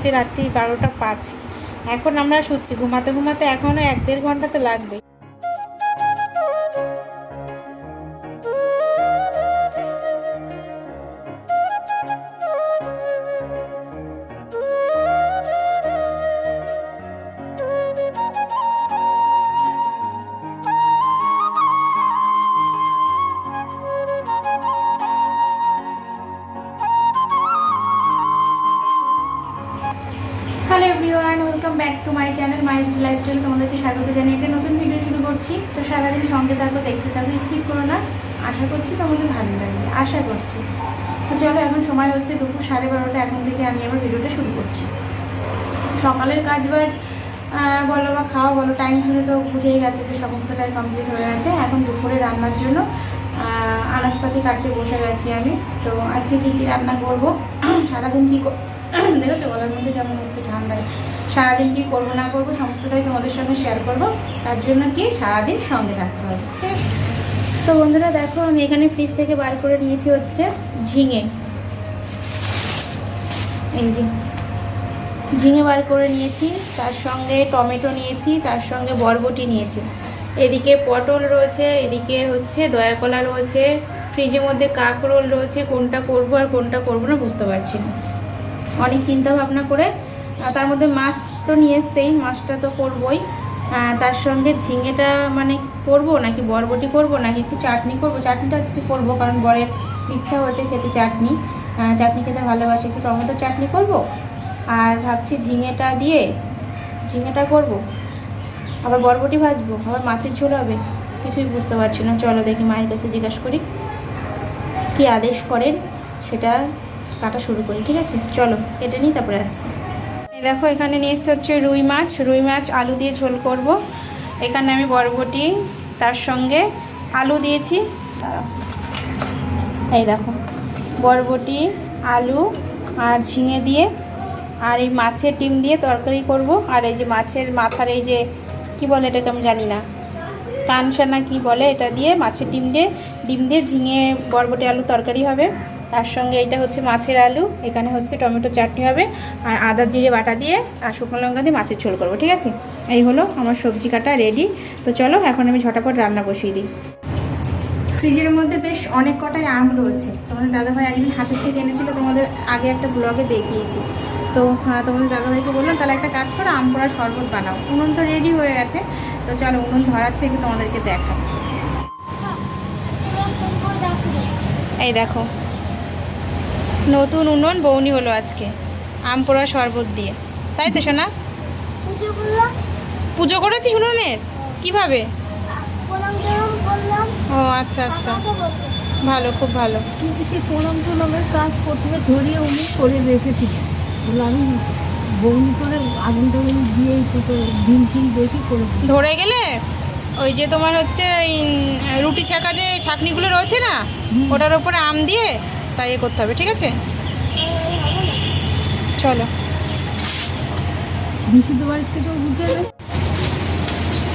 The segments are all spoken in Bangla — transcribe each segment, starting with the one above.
হচ্ছে রাত্রি বারোটা পাঁচ। এখন আমরা শুচ্ছি। ঘুমাতে ঘুমাতে এখনও এক দেড় ঘণ্টা তো লাগবে back to my channel, my lifestyle তোমাদেরকে স্বাগত জানিয়ে একটা নতুন ভিডিও শুরু করছি। তো সারাদিন সঙ্গে থাকো, দেখতে থাকো স্কিপ করো না। আশা করছি তোমাদের ভালো লাগবে, আশা করছি। তো চলো, এখন সময় হচ্ছে দুপুর সাড়ে বারোটা, এখন থেকে আমি আমার ভিডিওটা শুরু করছি। সকালের কাজ বাজ বলো বা খাওয়া বলো টাইম শুনে তো বুঝেই গেছে যে সমস্তটাই কমপ্লিট হয়ে গেছে। এখন দুপুরে রান্নার জন্য আনাজপাতি কাটতে বসে গেছি আমি। তো আজকে কী কী রান্না করব? সারাদিন কী দেখেছ গলার মধ্যে কেমন হচ্ছে ঠান্ডায়? সারাদিন কি করব না করব, সমস্তটাই তোমাদের সঙ্গে শেয়ার করব। তার জন্য কি সারাদিন সঙ্গে থাকতে হবে, ঠিক আছে? তো বন্ধুরা দেখো, আমি এখানে ফ্রিজ থেকে বার করে নিয়েছি হচ্ছে ঝিঙে। এই ঝিঙে বার করে নিয়েছি, তার সঙ্গে টমেটো নিয়েছি, তার সঙ্গে বরবটি নিয়েছি। এদিকে পটল রয়েছে, এদিকে হচ্ছে দয়াকলা রয়েছে ফ্রিজের মধ্যে কাকরোল রয়েছে, কোনটা করব আর কোনটা করব না বুঝতে পারছি না। অনেক চিন্তা ভাবনা করে তার মধ্যে মাছ তো নিয়ে এসছেই, মাছটা তো করবই। তার সঙ্গে ঝিঙেটা মানে করব নাকি বরবটি করব নাকি একটু চাটনি করব? চাটনিটা আজকে করব, কারণ বরের ইচ্ছা হচ্ছে খেতে চাটনি। চাটনি খেতে ভালোবাসে একটু টমেটো চাটনি করব? আর ভাবছি ঝিঙেটা দিয়ে ঝিঙেটা করব। আবার বরবটি ভাজবো, আবার মাছের ঝোল হবে। কিছুই বুঝতে পারছি না, চলো দেখি মায়ের কাছে জিজ্ঞাসা করি। কি আদেশ করেন? সেটা কাটা শুরু করি, ঠিক আছে? চলো, কেটে নিই, তারপরে আসছি। দেখো, এখানে নিয়ে এসছে হচ্ছে রুই মাছ। রুই মাছ আলু দিয়ে ঝোল করব। এখানে আমি বরবটি, তার সঙ্গে আলু দিয়েছি। এই দেখো, বরবটি, আলু আর ঝিঙে দিয়ে আর এই মাছের ডিম দিয়ে তরকারি করব। আর এই যে মাছের মাথার এই যে, কি বলে এটাকে আমি জানি না, কানসানা কি বলে, এটা দিয়ে মাছের ডিম দিয়ে ডিম দিয়ে ঝিঙে, বরবটি, আলু তরকারি হবে। তার সঙ্গে এটা হচ্ছে মাছের আলু এখানে হচ্ছে টমেটো চাটনি হবে আর আদা জিরে বাটা দিয়ে আর শুকনো লঙ্কা দিয়ে মাছের ঝোল করব ঠিক আছে? এই হলো আমার সবজি কাটা রেডি। তো চলো এখন আমি ঝটাপট রান্না বসিয়ে দিই। ফ্রিজের মধ্যে বেশ অনেক কটাই আম রয়েছে। তোমাদের দাদাভাই একদিন হাতের থেকে এনেছিল তোমাদের আগে একটা ব্লগে দেখিয়েছি। তো হ্যাঁ, তোমাদের দাদাভাইকে বললাম তাহলে একটা কাজ করো আম পোড়ার শরবত বানাও। উনুন তো রেডি হয়ে গেছে। তো চলো উনুন ধরাচ্ছে একটু তোমাদেরকে দেখা এই দেখো নতুন উনুন বৌনি হলো আজকে। আম পোড়া শরবত দিয়ে। তাই তো শোনা পুজো করেছিস উনুনের? কীভাবে? ও আচ্ছা আচ্ছা। ভালো খুব ভালো। কিন্তু সেই প্রণাম টনামের কাজ প্রথমে ধরিয়ে উনি করে আমি করে আগুন টাগুন দেখি করে ধরে গেলে? ওই যে তোমার হচ্ছে রুটি ছাকা যে ছাকনিগুলো রয়েছে না ওটার ওপরে আম দিয়ে তাই এ করতে হবে ঠিক আছে? চলো। বিশুদ্ধ বাড়ির থেকেও উঠে এলে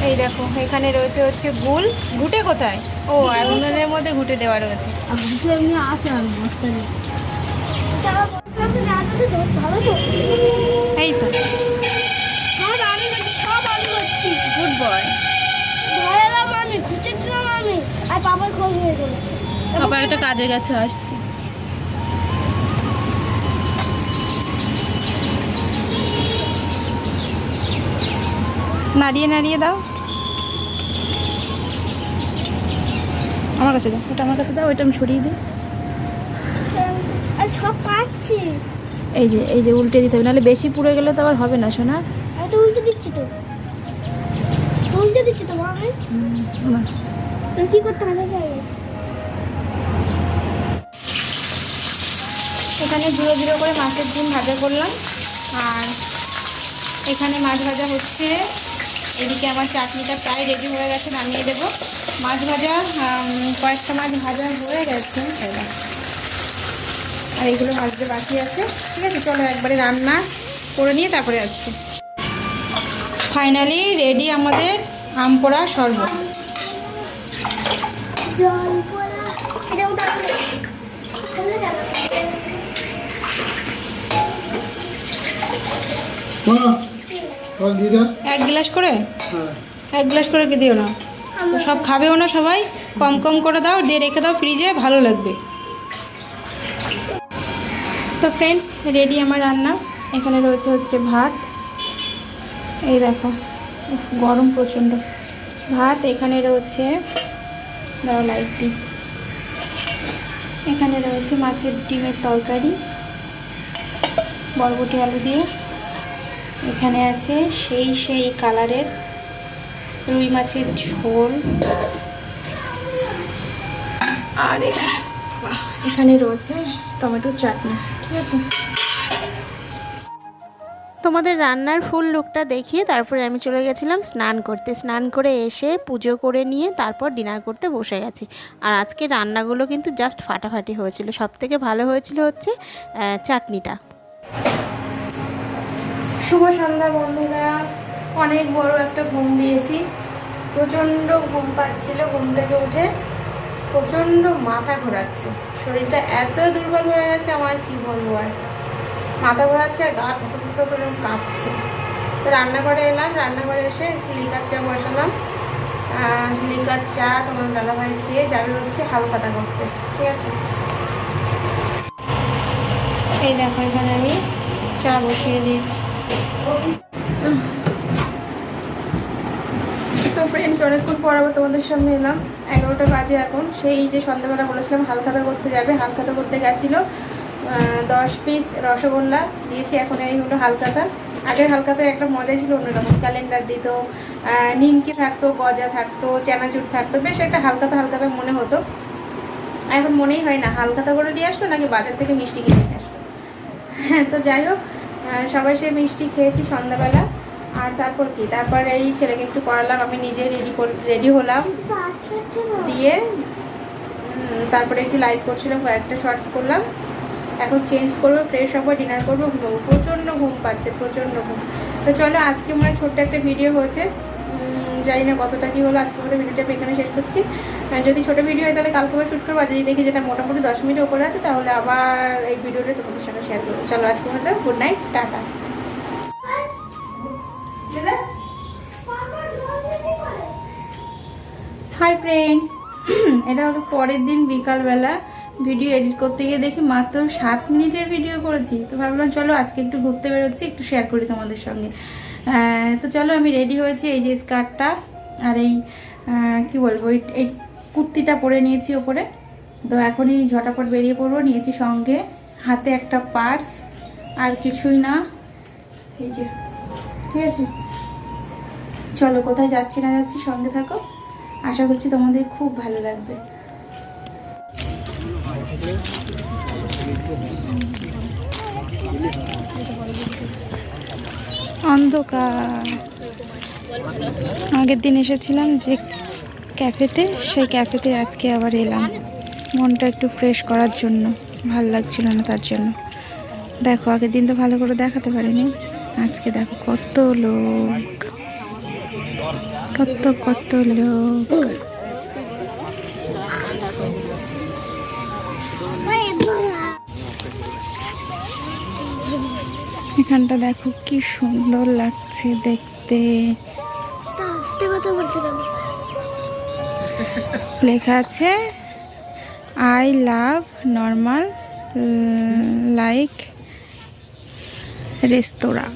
এই দেখো এখানে রয়েছে হচ্ছে গুল। ঘুটে কোথায়? ও আর উনুনের মধ্যে ঘুটে দেওয়া রয়েছে। এই তো। সব আমি করছি সব আমি করছি। Good boy. ধরালাম আমি ঘুরতে দিলাম আমি। আর বাবার খোঁজ নিয়ে গেলো। বাবা একটা কাজে গেছে আসছি। নাড়িয়ে নাড়িয়ে দাও। আমার কাছে দাও। ওটা আমার কাছে দাও ওইটা আমি সরিয়ে দিই। সব পাচ্ছি। এই যে এই যে উল্টে দিতে হবে নাহলে বেশি পুড়ে গেলে তো আবার হবে না শোনা আমি তো উল্টে দিচ্ছি তো। উল্টে দিচ্ছি তো মা কি করতে হবে? এখানে জিরো জিরো করে মাছের ডিম ভাজা করলাম। আর এখানে মাছ ভাজা হচ্ছে এদিকে আমার চাটনিটা প্রায় রেডি হয়ে গেছে, নামিয়ে দেবো। মাছ ভাজা কয়েকটা মাছ ভাজা হয়ে গেছে। আর এগুলো ভাজতে বাকি আছে। ঠিক আছে, চলো একবারে রান্না করে নিয়ে তারপরে আসছি। ফাইনালি রেডি আমাদের আম পোড়া শরবত। জল জল দিয়ে দেন এক গ্লাস করে? হ্যাঁ। এক গ্লাস করে কি দিও না? সব খাবেও না সবাই? কম কম করে দাও দিয়ে রেখে দাও ফ্রিজে ভালো লাগবে। তো ফ্রেন্ডস রেডি আমার রান্না। এখানে রয়েছে হচ্ছে ভাত। এই দেখো গরম প্রচণ্ড। ভাত এখানে রয়েছে দাও লাইট দিই এখানে রয়েছে মাছের ডিমের তরকারি বরবটি আলু দিয়ে। এখানে আছে সেই সেই কালারের রুই মাছের ঝোল। আর এখানে রয়েছে টমেটোর চাটনি, ঠিক আছে? তোমাদের রান্নার ফুল লুকটা দেখিয়ে তারপরে আমি চলে গেছিলাম স্নান করতে। স্নান করে এসে পুজো করে নিয়ে তারপর ডিনার করতে বসে গেছি। আর আজকে রান্নাগুলো কিন্তু জাস্ট ফাটাফাটি হয়েছিল। সব থেকে ভালো হয়েছিল হচ্ছে চাটনিটা। শুভ সন্ধ্যা বন্ধুরা অনেক বড় একটা ঘুম দিয়েছি। প্রচণ্ড ঘুম পাচ্ছিল ঘুম থেকে উঠে। প্রচণ্ড মাথা ঘোরাচ্ছে। শরীরটা এত দুর্বল হয়ে গেছে, আমার কি বলব আর? মাথা ঘোরাচ্ছে আর গা থতো থতো করে কাঁপছে। তো রান্নাঘরে এলাম, রান্নাঘরে এসে একটু লিকার চা বসালাম। লিকার চা তোমার দাদাভাই খেয়ে যাবে হচ্ছে হালখাতা করতে। ঠিক আছে? এই দেখো এখানে আমি চা বসিয়ে দিয়েছি। তো ফ্রেন্ডস অনেকক্ষণ পর তোমাদের সামনে এলাম। এগারোটা বাজে এখন। সেই যে সন্ধ্যাবেলা বলেছিলাম, হালখাতা করতে যাবে। হালখাতা করতে গেছিল দশ পিস রসগোল্লা। দিয়েছি, এখন এই হলো হালখাতা। আগের হালখাতায় একটা মজাই ছিল অন্যরকম। ক্যালেন্ডার দিত নিমকি থাকতো, গজা থাকতো, চানাচুর থাকতো। বেশ একটা হালখাতা হালখাতা মনে হতো। এখন মনেই হয় না, হালখাতা করে দিয়ে আসলো নাকি বাজার থেকে মিষ্টি কিনে নিয়ে আসলো? হ্যাঁ তো যাই হোক সবাই সেই মিষ্টি খেয়েছি সন্ধ্যাবেলা। আর তারপর কি? তারপর এই ছেলেকে একটু পড়ালাম, আমি নিজে রেডি রেডি হলাম। দিয়ে তারপরে একটু লাইভ করছিলাম, কয়েকটা শর্টস করলাম। এখন চেঞ্জ করব ফ্রেশ হব ডিনার করব, ঘুমবো। প্রচণ্ড ঘুম পাচ্ছে, প্রচণ্ড ঘুম। তো চলো, আজকে মনে হয় ছোট্ট একটা ভিডিও হয়েছে। জানি না কতটা কি হলো, আজকে মধ্যে ভিডিওটা এখানে শেষ করছি। যদি ছোট ভিডিও হয় তাহলে কালকে আবার শ্যুট করব যদি দেখি যেটা মোটামুটি দশ মিনিটের উপরে আছে, তাহলে আবার এই ভিডিওটা তোমাদের সঙ্গে শেয়ার করব। চলো আজকে মধ্যে good night ta-ta. Hi friends এটা হলো পরের দিন বিকালবেলা ভিডিও এডিট করতে গিয়ে দেখি মাত্র সাত মিনিটের ভিডিও করেছি। তো ভাবলাম, চলো আজকে একটু ঘুরতে বেরোচ্ছি, একটু শেয়ার করি তোমাদের সঙ্গে। তো চলো আমি রেডি হয়েছি এই যে স্কার্টটা আর এই কি বলব এই কুর্তিটা পরে নিয়েছি ওপরে। তো এখনই ঝটাপট বেরিয়ে পড়ব, নিয়েছি সঙ্গে হাতে একটা পার্স আর কিছুই না। এই যে, ঠিক আছে? চলো, কোথায় যাচ্ছি না যাচ্ছি সঙ্গে থাকো। আশা করছি তোমাদের খুব ভালো লাগবে। অন্ধকার। আগের দিন এসেছিলাম যে ক্যাফেতে, সেই ক্যাফেতে আজকে আবার এলাম। মনটা একটু ফ্রেশ করার জন্য, ভালো লাগছিল না তার জন্য। দেখো, আগের দিন তো ভালো করে দেখাতে পারিনি। আজকে দেখো কত লোক। কত কত লোক। এখানটা দেখো কি সুন্দর লাগছে দেখতে। লেখা আছে I love normal like restaurant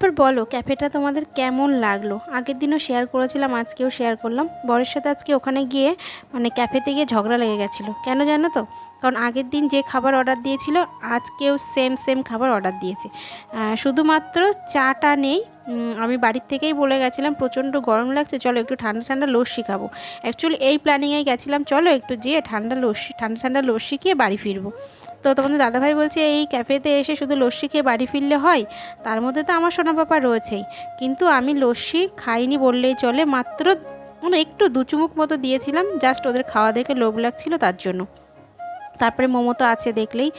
তারপর বলো, ক্যাফেটা তোমাদের কেমন লাগল? আগের দিনও শেয়ার করেছিলাম, আজকেও শেয়ার করলাম। বরের সাথে আজকে ওখানে গিয়ে মানে ক্যাফেতে গিয়ে ঝগড়া লেগে গেছিল। কেন জানো তো? কারণ আগের দিন যে খাবার অর্ডার দিয়েছিল, আজকেও সেম সেম খাবার অর্ডার দিয়েছে। শুধুমাত্র চাটা নেই আমি বাড়ির থেকেই বলে গেছিলাম, প্রচণ্ড গরম লাগছে, চলো একটু ঠান্ডা ঠান্ডা লস্যি খাব। অ্যাকচুয়ালি এই প্ল্যানিংয়ে গেছিলাম, চলো একটু যেয়ে ঠান্ডা লস্যি, ঠান্ডা ঠান্ডা লস্যি খেয়ে বাড়ি ফিরবো। তো তোমাদের দাদাভাই বলছে, এই ক্যাফেতে এসে শুধু লস্যি খেয়ে বাড়ি ফিরলে হয়? তার মধ্যে তো আমার সোনা পাপা রয়েছেই। কিন্তু আমি লস্যি খাইনি বললেই চলে, মাত্র মানে একটু দু চুমুক মতো দিয়েছিলাম জাস্ট ওদের খাওয়া দেখে লোভ লাগছিল তার জন্য। তারপরে মোমো তো আছে দেখলেই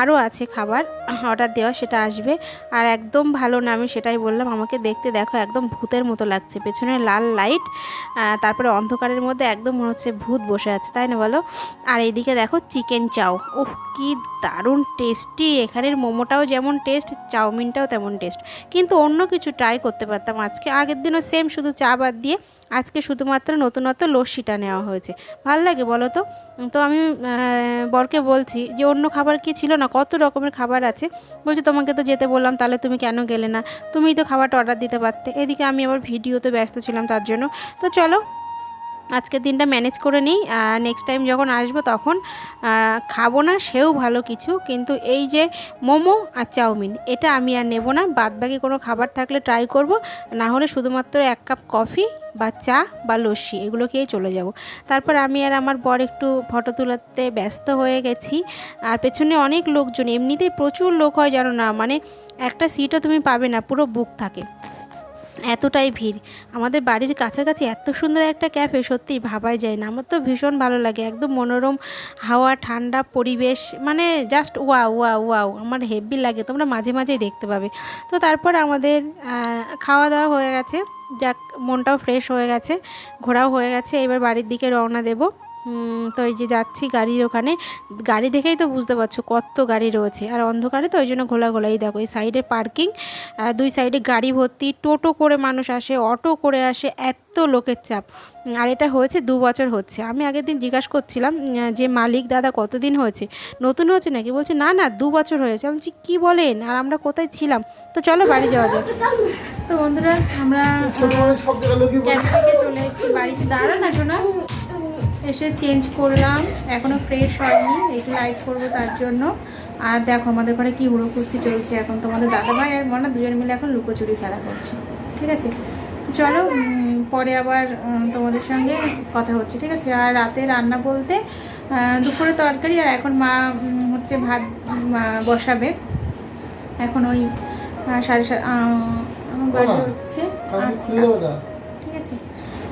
আরও আছে খাবার, অর্ডার দেওয়া সেটা আসবে। আর একদম ভালো না, আমি সেটাই বললাম, আমাকে দেখতে দেখো, একদম ভূতের মতো লাগছে। পেছনে লাল লাইট তারপরে অন্ধকারের মধ্যে একদম মনে হচ্ছে ভূত বসে আছে, তাই না বলো? আর এইদিকে দেখো চিকেন চাও ওহ কি দারুণ টেস্টি! এখানের মোমোটাও যেমন টেস্ট, চাউমিনটাও তেমন টেস্ট। কিন্তু অন্য কিছু ট্রাই করতে পারতাম আজকে। আগের দিনও সেম শুধু চা বাদ দিয়ে আজকে শুধুমাত্র নতুনত্ব লস্যিটা নেওয়া হয়েছে। ভালো লাগে বলো তো? তো আমি বরকে বলছি যে অন্য খাবার কি ছিল না? কত রকমের খাবার আছে? বলছে, তোমাকে তো যেতে বললাম, তাহলে তুমি কেন গেলে না? তুমিই তো খাবারটা অর্ডার দিতে পারতে। এদিকে আমি আবার ভিডিওতে ব্যস্ত ছিলাম তার জন্য। তো চলো আজকের দিনটা ম্যানেজ করে নিই নেক্সট টাইম যখন আসব তখন খাব না, সেও ভালো কিছু। কিন্তু এই যে মোমো আর চাউমিন, এটা আমি আর নেব না। বাদ বাকি কোনো খাবার থাকলে ট্রাই করব। না হলে শুধুমাত্র এক কাপ কফি বা চা বা লস্যি, এগুলো খেয়ে চলে যাব। তারপর আমি আর আমার বর একটু ফটো তোলাতে ব্যস্ত হয়ে গেছি। আর পেছনে অনেক লোকজন, এমনিতেই প্রচুর লোক হয় জানো না? মানে একটা সিটও তুমি পাবে না, পুরো বুক থাকে। এতটাই ভিড়। আমাদের বাড়ির কাছাকাছি এত সুন্দর একটা ক্যাফে সত্যি ভাবাই যায় না। আমার তো ভীষণ ভালো লাগে। একদম মনোরম হাওয়া, ঠান্ডা পরিবেশ মানে জাস্ট ওয়া ওয়া ওয়াও আমার হেভি লাগে। তোমরা মাঝে মাঝেই দেখতে পাবে। তো তারপর আমাদের খাওয়া দাওয়া হয়ে গেছে। যাক, মনটাও ফ্রেশ হয়ে গেছে, ঘোরাও হয়ে গেছে। এবার বাড়ির দিকে রওনা দেবো। তো এই যে যাচ্ছি গাড়ির ওখানে গাড়ি দেখেই তো বুঝতে পারছ কত গাড়ি রয়েছে। আর অন্ধকারে তো ওই জন্য ঘোলা ঘোলাই দেখো এই সাইডে পার্কিং দুই সাইডে গাড়ি ভর্তি টোটো করে মানুষ আসে অটো করে আসে এত লোকের চাপ। আর এটা হয়েছে দু বছর হচ্ছে। আমি আগের দিন জিজ্ঞাসা করছিলাম যে মালিক দাদা কতদিন হয়েছে? নতুন হয়েছে নাকি? বলছে না না দু বছর হয়েছে। আমি বলছি কী বলেন? আর আমরা কোথায় ছিলাম? তো চলো বাড়ি যাওয়া যাক। তো বন্ধুরা আমরা ক্যাফে থেকে চলে এসেছি বাড়িতে দাঁড়া না শোনা এসে চেঞ্জ করলাম। এখনও ফ্রেশ হয়নি একটু লাইভ করব তার জন্য। আর দেখো আমাদের ঘরে কি হুড়ো কুস্তি চলছে এখন। তোমাদের দাদা ভাই আর মনে দুজন মিলে এখন লুকোচুরি খেলা করছে ঠিক আছে? চলো পরে আবার তোমাদের সঙ্গে কথা হচ্ছে ঠিক আছে? আর রাতে রান্না বলতে দুপুরে তরকারি আর এখন মা হচ্ছে ভাত বসাবে। এখন ওই সাড়ে সাত হচ্ছে ঠিক আছে?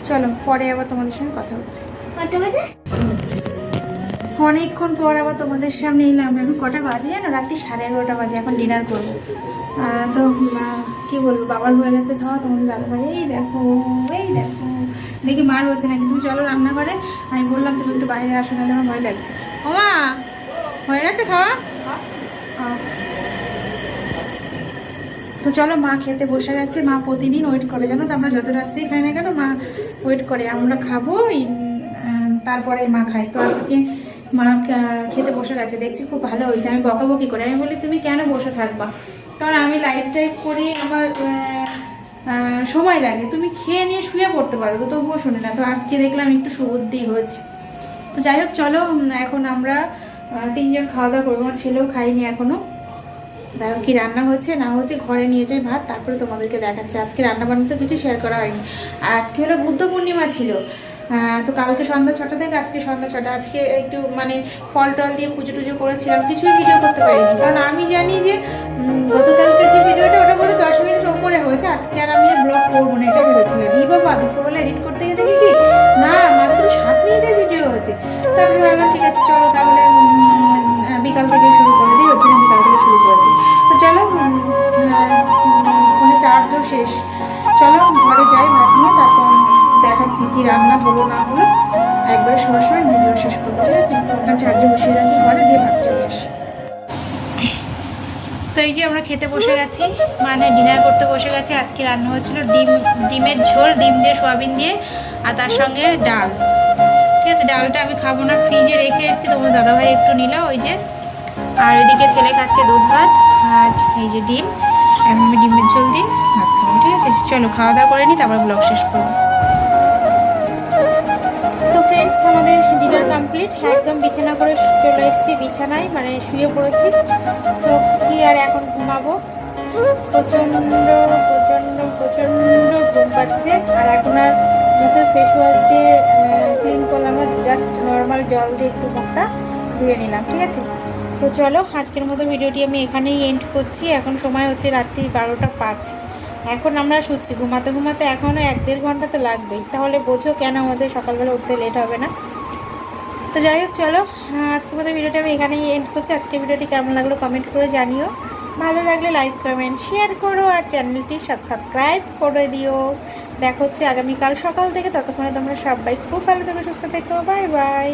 চলো পরে আবার তোমাদের সঙ্গে কথা হচ্ছে। বাজে? অনেকক্ষণ পর আবার তোমাদের সামনে এলাম। এখন কটা বাজে জানো? রাত্রি সাড়ে এগারোটা বাজে, এখন ডিনার করব। তো কি বলব? বাবার হয়ে গেছে খাওয়া তোমাদের দাদা ভাই, এই দেখো এই দেখো। দেখি মার হচ্ছে নাকি, তুমি চলো রান্না করে আমি বললাম, তুমি একটু বাইরে আসো, নাহলে আমার ভয় লাগছে। ওমা হয়ে গেছে খাওয়া। তো চলো, মা খেতে বসে গেছে। মা প্রতিদিন ওয়েট করে, জানো তো? আমরা যত রাত্রেই খাই না কেন, মা ওয়েট করে। আমরা খাব তারপরে মা খায়। তো আজকে মা খেতে বসে গেছে, দেখছি খুব ভালো হয়েছে। আমি বকাবকি করে। আমি বলি, তুমি কেন বসে থাকবা? কারণ আমি লাইফ টাইপ করি, আমার সময় লাগে। তুমি খেয়ে নিয়ে শুয়ে পড়তে পারো, তো তবুও শুনে না। তো আজকে দেখলাম একটু সুবুদ্ধি হয়েছে। তো যাই হোক, চলো এখন আমরা তিনজন খাওয়া দাওয়া করব। আমার ছেলেও খাইনি এখনও তারপর কি রান্না হচ্ছে না হচ্ছে ঘরে নিয়ে যাই ভাত, তারপরে তোমাদেরকে দেখাচ্ছে। আজকে রান্না বান্না তো কিছু শেয়ার করা হয়নি। আর আজকে হলো বুদ্ধ পূর্ণিমা ছিল। তো কালকে সন্ধ্যা ছটা থেকে আজকে সন্ধ্যা ছটা। আজকে একটু মানে ফল টল দিয়ে পুজো টুজো করেছিলাম কিছুই ভিডিও করতে পারিনি। কারণ আমি জানি যে গতকালকে যে ভিডিওটা ওটা বলে দশ মিনিটের ওপরে হয়েছে আজকে আর আমি ব্লগ করব না এটা ভেবেছিলাম। ই বাবা দুপুরবেলা এডিট করতে গিয়ে দেখি কি? না মাত্র সাত মিনিটের ভিডিও হয়েছে। তারপরে ভাবলাম ঠিক আছে চলো তাহলে বিকাল থেকে শুরু করে দিই ওর জন্য বিকাল থেকে শুরু করেছি তো চলো উম, আহ, উম, ফোনে চার্জও শেষ। চলো ঘরে যাই ভাত নিয়ে তারপর কি রান্না হলো না হলো, একবার সময় সময় ভিডিও শেষ করব ঠিক আছে ওটা চার্জে বসিয়ে রাখি ঘরে, দিয়ে ভাত চলে আসি। তো এই যে আমরা খেতে বসে গেছি মানে ডিনার করতে বসে গেছি, আজকে রান্না হয়েছিল ডিম, ডিমের ঝোল, ডিম দিয়ে সোয়াবিন দিয়ে, আর তার সঙ্গে ডাল। ঠিক আছে, ডালটা আমি খাব না, ফ্রিজে রেখে এসেছি তোমার দাদাভাই একটু নিল, ওই যে। আর এদিকে ছেলে খাচ্ছে দুধ ভাত, আর এই যে ডিম, এখন আমি ডিমের ঝোল দিয়ে ভাত খাব, ঠিক আছে? চলো, খাওয়া দাওয়া করে নিই তারপর ব্লগ শেষ করব। ফ্রেন্ডস আমাদের ডিনার কমপ্লিট একদম বিছানা করে চলে এসেছি, বিছানায় মানে শুয়ে পড়েছি। তো কি আর এখন ঘুমাবো? প্রচণ্ড প্রচণ্ড প্রচণ্ড ঘুম পাচ্ছে। আর এখন আর মুখে ফেস ওয়াশ দিয়ে ক্লিন করলাম। জাস্ট নর্মাল জল দিয়ে একটু মুখটা ধুয়ে নিলাম, ঠিক আছে? তো চলো, আজকের মতো ভিডিওটি আমি এখানেই এন্ড করছি। এখন সময় হচ্ছে রাত্রি বারোটা পাঁচ। এখন আমরা শুচ্ছি। ঘুমাতে ঘুমাতে এখনও এক দেড় ঘণ্টা তো লাগবেই। তাহলে বোঝো কেন আমাদের সকালবেলা উঠতে লেট হবে না? তো যাই হোক, চলো আজকের মতো ভিডিওটা আমি এখানেই এন্ড করছি। আজকে ভিডিওটি কেমন লাগল কমেন্ট করে জানিও। ভালো লাগলে লাইক কমেন্ট শেয়ার করো আর চ্যানেলটি সাবস্ক্রাইব করে দিও। দেখা হচ্ছে আগামীকাল সকাল থেকে। ততক্ষণে তোমরা সবাই খুব ভালো থেকো, সুস্থ থেকো। Bye bye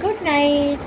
good night